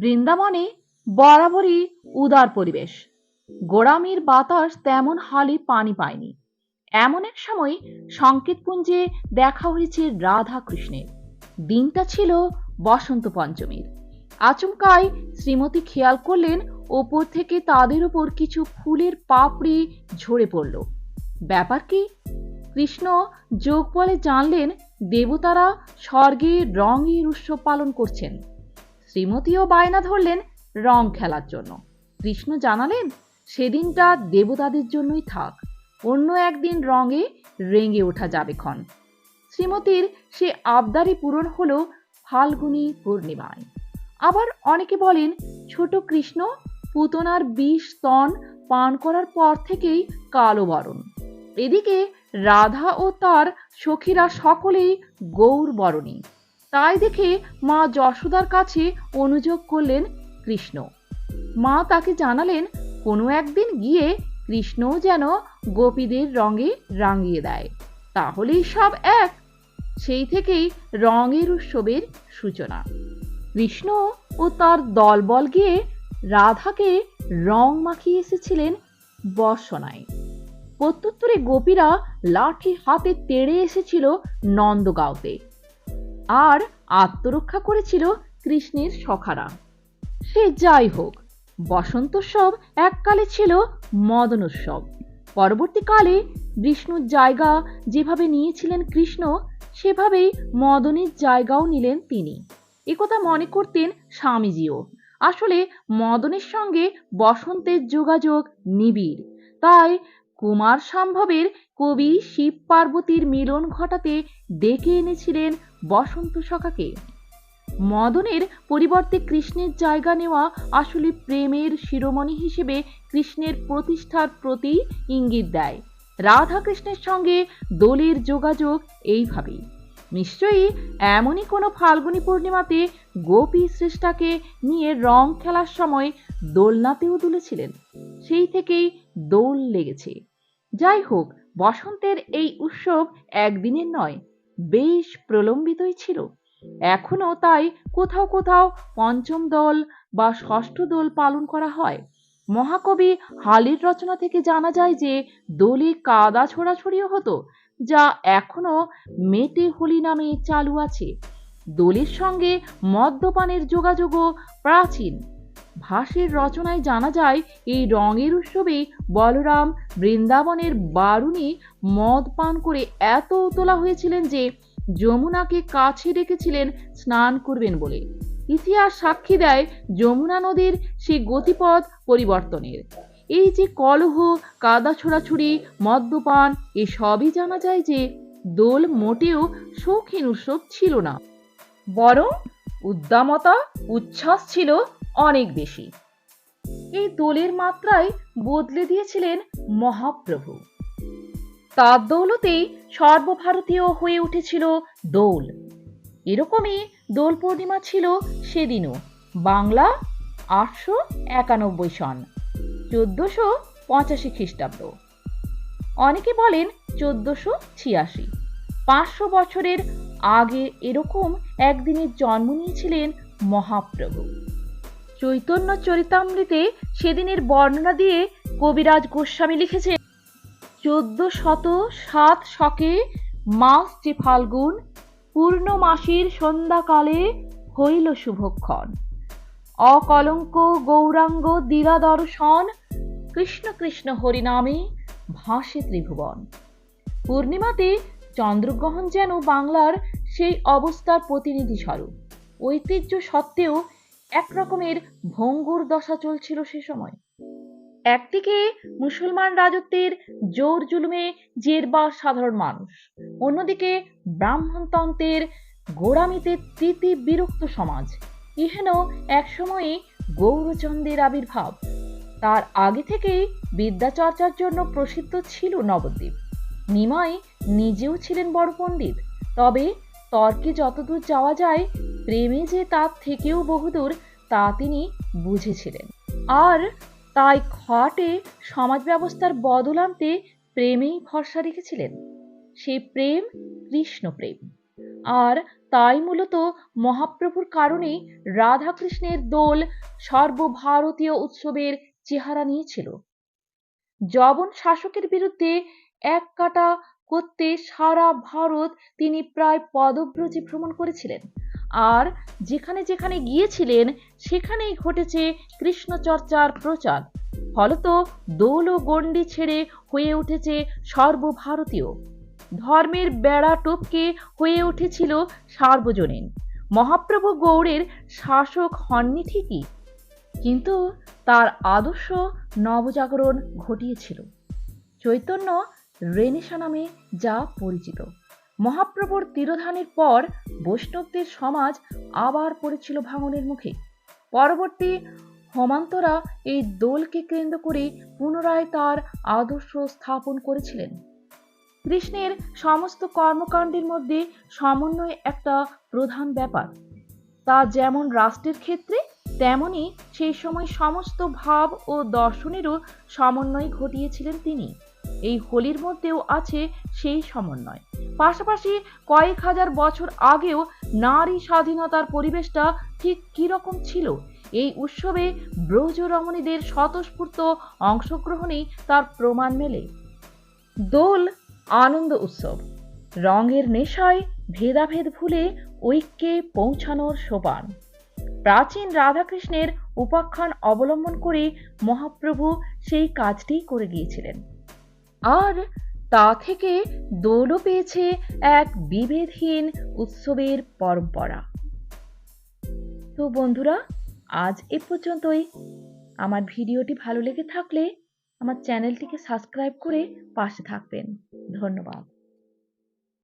বৃন্দাবনে বরাবরই উদার পরিবেশ। গোড়ামির বাতাস তেমন হালি পানি পায়নি। এমন এক সময় সংকেতপুঞ্জে দেখা হয়েছে রাধা কৃষ্ণের দিনটা ছিল বসন্ত পঞ্চমীর। আচমকায় শ্রীমতী খেয়াল করলেন, ওপর থেকে তাদের ওপর কিছু ফুলের পাপড়ি ঝরে পড়ল। ব্যাপার কি? কৃষ্ণ যোগ বলে জানলেন, দেবতারা স্বর্গে রঙের উৎসব পালন করছেন। শ্রীমতীও বায়না ধরলেন রং খেলার জন্য। কৃষ্ণ জানালেন, সেদিনটা দেবতাদের জন্যই থাক, অন্য একদিন রঙে রেঙে ওঠা যাবে ক্ষণ। শ্রীমতীর সে আবদারি পূরণ হল ফাল্গুনি পূর্ণিমায়। আবার অনেকে বলেন, ছোট কৃষ্ণ পুতনার বিষ স্তন পান করার পর থেকেই কালো বরণ। এদিকে রাধা ও তার সখীরা সকলেই গৌর বরণী তাই দেখে মা যশোদার কাছে অনুযোগ করলেন কৃষ্ণ। মা তাকে জানালেন, কোনো একদিন গিয়ে কৃষ্ণও যেন গোপীদের রঙে রাঙিয়ে দেয়। তাহলেই সব এক। সেই থেকেই রঙের উৎসবের সূচনা। কৃষ্ণ ও তার দলবল গিয়ে রাধাকে রং মাখিয়ে এসেছিলেন বর্ষনায় প্রত্যুত্তরে গোপীরা লাঠি হাতে তেড়ে এসেছিল নন্দগাঁওতে। আর আত্মরক্ষা করেছিল কৃষ্ণের সখারা। সে যাই হোক বসন্তোৎসব এককালে ছিল মদনোৎসব পরবর্তীকালে বিষ্ণুর জায়গা যেভাবে নিয়েছিলেন কৃষ্ণ, সেভাবেই মদনের জায়গাও নিলেন তিনি। একথা মনে করতেন স্বামীজিও। আসলে মদনের সঙ্গে বসন্তের যোগাযোগ নিবিড়। তাই কুমার সম্ভবের কবি শিব পার্বতীর মিলন ঘটাতে ডেকে এনেছিলেন বসন্ত সখাকে। মদনের পরিবর্তে কৃষ্ণের জায়গা নেওয়া আসলে প্রেমের শিরোমণি হিসেবে কৃষ্ণের প্রতিষ্ঠার প্রতি ইঙ্গিত দেয়। রাধা কৃষ্ণের সঙ্গে দোলের যোগাযোগ এইভাবেই। নিশ্চয়ই এমনই কোনো ফাল্গুনী পূর্ণিমাতে গোপী শ্রেষ্ঠাকে নিয়ে রং খেলার সময় দোলনাতেও দুলেছিলেন। সেই থেকেই দোল লেগেছে। যাই হোক, বসন্তের এই উৎসব একদিনের নয় বেশ প্রলম্বিতই ছিল। এখনও তাই কোথাও কোথাও পঞ্চম দল বা ষষ্ঠ দোল পালন করা হয়। মহাকবি হালির রচনা থেকে জানা যায় যে, দোলে কাদা ছোড়াছড়িও হতো, যা এখনও মেটে হোলি নামে চালু আছে। দোলের সঙ্গে মদ্যপানের যোগাযোগও প্রাচীন। ভাসের রচনায় জানা যায়, এই রঙের উৎসবে বলরাম বৃন্দাবনের বারুণী মদ পান করে এত উতলা হয়েছিলেন যে যমুনাকে কাছে ডেকেছিলেন স্নান করবেন বলে। ইতিহাস সাক্ষী দেয় যমুনা নদীর সেই গতিপথ পরিবর্তনের। এই যে কলহ, কাদা ছোড়াছুড়ি, মদ্যপান, এসবই জানা যায় যে দোল মোটেও শৌখিন উৎসব ছিল না। বরং উদ্দামতা, উচ্ছ্বাস ছিল অনেক বেশি। এই দোলের মাত্রায় বদলে দিয়েছিলেন মহাপ্রভু। তার দৌলতেই সর্বভারতীয় হয়ে উঠেছিল দোল। এরকমই দোল পূর্ণিমা ছিল সেদিনও। বাংলা আটশো একানব্বই সন, চোদ্দশো পঁচাশি খ্রিস্টাব্দ। অনেকে বলেন চোদ্দশো ছিয়াশি। পাঁচশো বছরের আগে এরকম একদিনের জন্ম নিয়েছিলেন মহাপ্রভু। চৈতন্য চরিতামৃতে সেদিনের বর্ণনা দিয়ে কবিরাজ গোস্বামী লিখেছে চোদ্দ শত সাত শকে মাস যে ফাল্গুন পূর্ণমাসীর সন্ধ্যাকালে হইল শুভক্ষণ। অকলঙ্ক গৌরাঙ্গ দিলা দর্শন, কৃষ্ণ কৃষ্ণ হরিনামে ভাসে ত্রিভুবন। পূর্ণিমাতে চন্দ্রগ্রহণ যেন বাংলার সেই অবস্থার প্রতিনিধি স্বরূপ ঐতিহ্য সত্ত্বেও এক রকমের ভঙ্গুর দশা চলছিল সে সময়। একদিকে মুসলমান রাজত্বের জোর জুলুমে জেরবার সাধারণ মানুষ, অন্যদিকে ব্রাহ্মণতন্ত্রের গোড়ামিতে তৃতি বিরক্ত সমাজ। ইহেন একসময়ে গৌরচন্দ্রের আবির্ভাব। তার আগে থেকেই বিদ্যাচর্চার জন্য প্রসিদ্ধ ছিল নবদ্বীপ। নিমাই নিজেও ছিলেন বড় পণ্ডিত। তবে তর্কে যতদূর যাওয়া যায় প্রেমে যে তার থেকেও বহুদূর, তা তিনি বুঝেছিলেন। আর তাই খাটে সমাজ ব্যবস্থার বদল আনতে প্রেমেই ভরসা রেখেছিলেন। সেই প্রেম কৃষ্ণ প্রেম। আর তাই মূলত মহাপ্রভুর কারণেই রাধাকৃষ্ণের দোল সর্বভারতীয় উৎসবের চেহারা নিয়েছিল। যবন শাসকের বিরুদ্ধে এক কাটা করতে সারা ভারত তিনি প্রায় পদব্রজে ভ্রমণ করেছিলেন। আর যেখানে যেখানে গিয়েছিলেন, সেখানেই ঘটেছে কৃষ্ণচর্চার প্রচার। ফলত দোল গণ্ডি ছেড়ে হয়ে উঠেছে সর্বভারতীয়। ধর্মের বেড়া টপকে হয়ে উঠেছিল সার্বজনীন। মহাপ্রভু গৌড়ের শাসক হননি ঠিকই, কিন্তু তার আদর্শ নবজাগরণ ঘটিয়েছিল। চৈতন্য রেনেসা নামে যা পরিচিত। মহাপ্রভুর তিরোধানের পর বৈষ্ণবদের সমাজ আবার পড়েছিল ভাঙনের মুখে। পরবর্তী হোমান্তরা এই দোলকে কেন্দ্র করে পুনরায় তার আদর্শ স্থাপন করেছিলেন। কৃষ্ণের সমস্ত কর্মকাণ্ডের মধ্যে সমন্বয় একটা প্রধান ব্যাপার। তা যেমন রাষ্ট্রের ক্ষেত্রে, তেমনি সেই সময় সমস্ত ভাব ও দর্শনেরও সমন্বয় ঘটিয়েছিলেন তিনি। এই হোলির মধ্যেও আছে সেই সমন্বয়। পাশাপাশি কয়েক হাজার বছর আগেও নারী স্বাধীনতার পরিবেশটা ঠিক কীরকম ছিল? এই উৎসবে ব্রজ রমণীদের স্বতঃস্ফূর্ত অংশগ্রহণেই তার প্রমাণ মেলে। দোল আনন্দ উৎসব। রঙের নেশায় ভেদাভেদ ভুলে ঐক্যে পৌঁছানোর সোপান। প্রাচীন রাধাকৃষ্ণের উপাখ্যান অবলম্বন করে মহাপ্রভু সেই কাজটিই করে গিয়েছিলেন। আর তা থেকে দৌড়ও পেয়েছে এক বিভেদহীন উৎসবের পরম্পরা। তো বন্ধুরা, আজ এ পর্যন্তই। আমার ভিডিওটি ভালো লেগে থাকলে আমার চ্যানেলটিকে সাবস্ক্রাইব করে পাশে থাকবেন। ধন্যবাদ।